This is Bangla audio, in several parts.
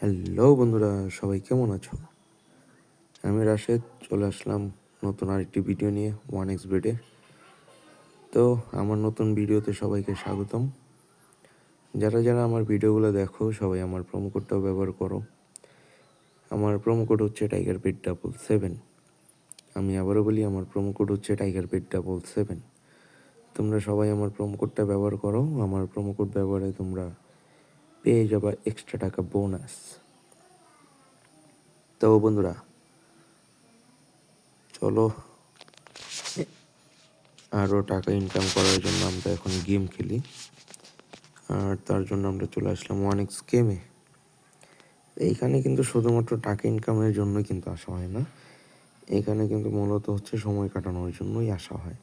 হ্যালো বন্ধুরা, সবাই কেমন আছো? আমি রাশেদ, চলে আসলাম নতুন আরেকটি ভিডিও নিয়ে ওয়ান এক্স বেডে তো আমার নতুন ভিডিওতে সবাইকে স্বাগতম। যারা যারা আমার ভিডিওগুলো দেখো, সবাই আমার প্রোমো কোডটাও ব্যবহার করো। আমার প্রোমো কোড হচ্ছে টাইগার পেট ডাবল সেভেন আমি আবারও বলি, আমার প্রোমো কোড হচ্ছে টাইগার পেট ডাবল সেভেন তোমরা সবাই আমার প্রোমো কোডটা ব্যবহার করো। আমার প্রোমো কোড ব্যবহারে তোমরা পেয়ে যাবা এক্সট্রা টাকা বোনাস তো বন্ধুরা, চলো। আরও টাকা ইনকাম করার জন্য আমরা এখন গেম খেলি। আর তার জন্য আমরা চলে আসলাম ওয়ান এক্স গেমে এইখানে কিন্তু শুধুমাত্র টাকা ইনকামের জন্যই কিন্তু আসা হয় না। এখানে কিন্তু মূলত হচ্ছে সময় কাটানোর জন্যই আসা হয়।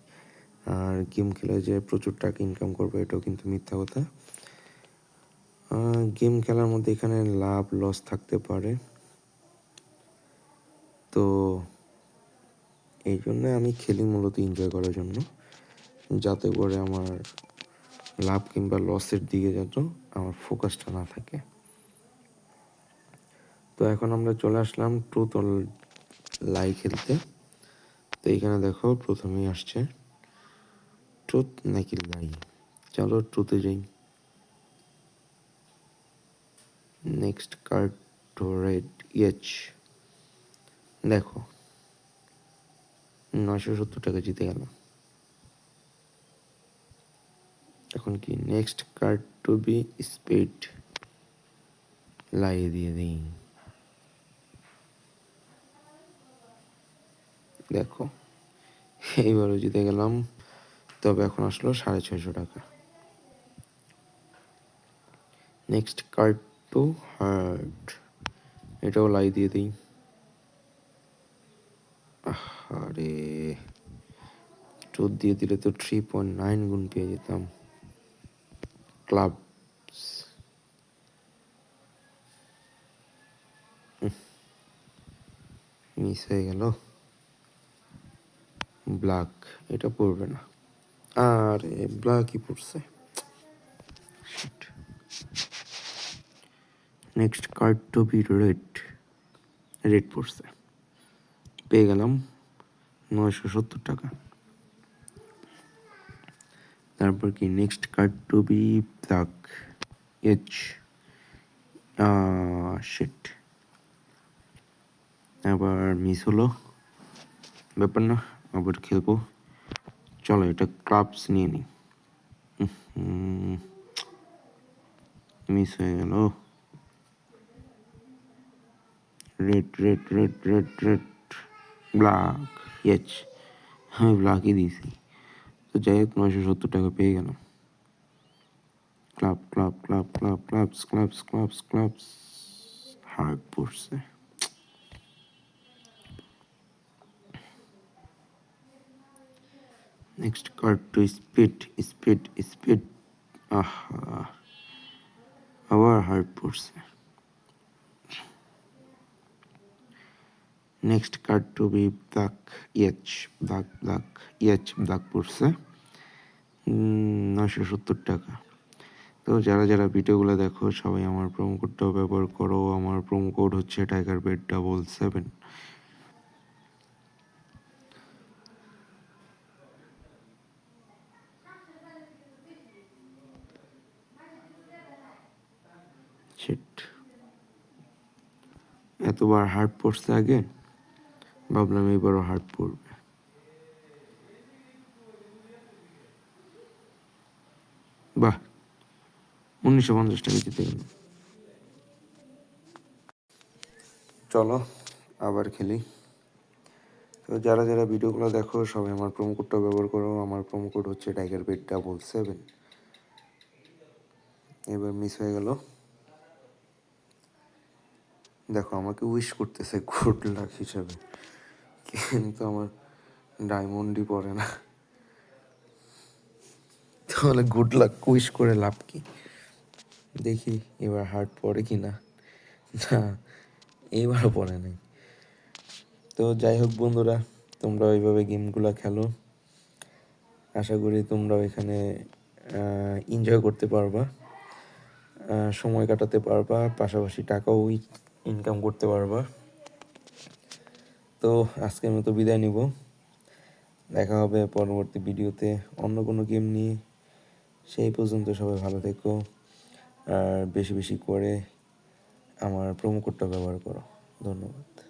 আর গেম খেলে যে প্রচুর টাকা ইনকাম করবে এটাও কিন্তু মিথ্যা কথা। গেম খেলার মধ্যে এখানে লাভ লস থাকতে পারে। তো এই জন্য আমি খেলি মূলত এনজয় করার জন্য, যাতে করে আমার লাভ কিংবা লসের দিকে যত আমার ফোকাসটা না থাকে। তো এখন আমরা চলে আসলাম ট্রুথ অল লাই খেলতে। তো এখানে দেখো প্রথমেই আসছে ট্রুথ নাকি লাই চলো ট্রুথে যাই। নেক্সট কার্ড রেড ইয়েচ দেখো নশো সত্তর টাকা জিতে গেল এখন কি next card to be spade লাগিয়ে দিয়ে দিই। দেখো, এইবারও জিতে গেলাম, তবে এখন আসলো সাড়ে ছয়শো টাকা। নেক্সট কার্ড টু হার্ট এটাও লাই দিয়ে দিই। আরে চোদ্দ দিয়ে দিলে তো থ্রি পয়েন্ট নাইন গুণ পেয়ে যেতাম। ক্লাব মিস হয়ে গেল। ব্ল্যাক এটা পড়বে না। আরে ব্ল্যাকই পড়ছে। Next card to be red red পড়ছে। পেয়ে গেলাম নয়শো সত্তর টাকা। তারপর কি? Next card to be black ah shit আবার মিস হলো। ব্যাপার না, আবার খেলব। চলো, এটা ক্লাবস নিয়ে নিই। মিস হয়ে গেল। Red red red red red black yes আমি ব্ল্যাকই দিয়েছি তো যাই হোক নয়শো সত্তর টাকা পেয়ে গেলাম club club club club clubs clubs clubs clubs heart পড়ছে next card to spade spade spade আহা আবার হার্ট পড়ছে next card to be black yes black black yes black পড়ছে নশো সত্তর টাকা। তো যারা যারা ভিডিওগুলো দেখো, সবাই আমার প্রোমো কোডটাও ব্যবহার করো। আমার প্রোমো কোড হচ্ছে টাইগার বেড ডাবল সেভেন এতবার হার্ট পড়ছে আগে ভাবলাম এবারও হার্ট পড়বে। বাহ, উনিশশো পঞ্চাশ টাকা জিতে গেল। চলো, আবার খেলি। তো যারা যারা ভিডিওগুলো দেখো, সবাই আমার প্রোমো কোডটা ব্যবহার করো। আমার প্রোমো কোড হচ্ছে টাইগার বেড ডাবল সেভেন এবার মিস হয়ে গেল। দেখো, আমাকে উইশ করতেছে গুড লাক হিসাবে। কিন্তু আমার ডায়মন্ডই পড়ে না। তাহলে গুড লাক কুইশ করে লাভ কি? দেখি এবার হার্ট পড়ে কি না না এইবারও পড়ে নাই। তো যাই হোক বন্ধুরা তোমরা ওইভাবে গেমগুলো খেলো। আশা করি তোমরা এখানে এনজয় করতে পারবা। সময় কাটাতে পারবা, পাশাপাশি টাকাও ইনকাম করতে পারবা। তো আজকে আমি তো বিদায় নিব। দেখা হবে পরবর্তী ভিডিওতে অন্য কোনো গেম নিয়ে। সেই পর্যন্ত সবাই ভালো থেকো আর বেশি বেশি করে আমার প্রোমো কোডটা ব্যবহার করো। ধন্যবাদ।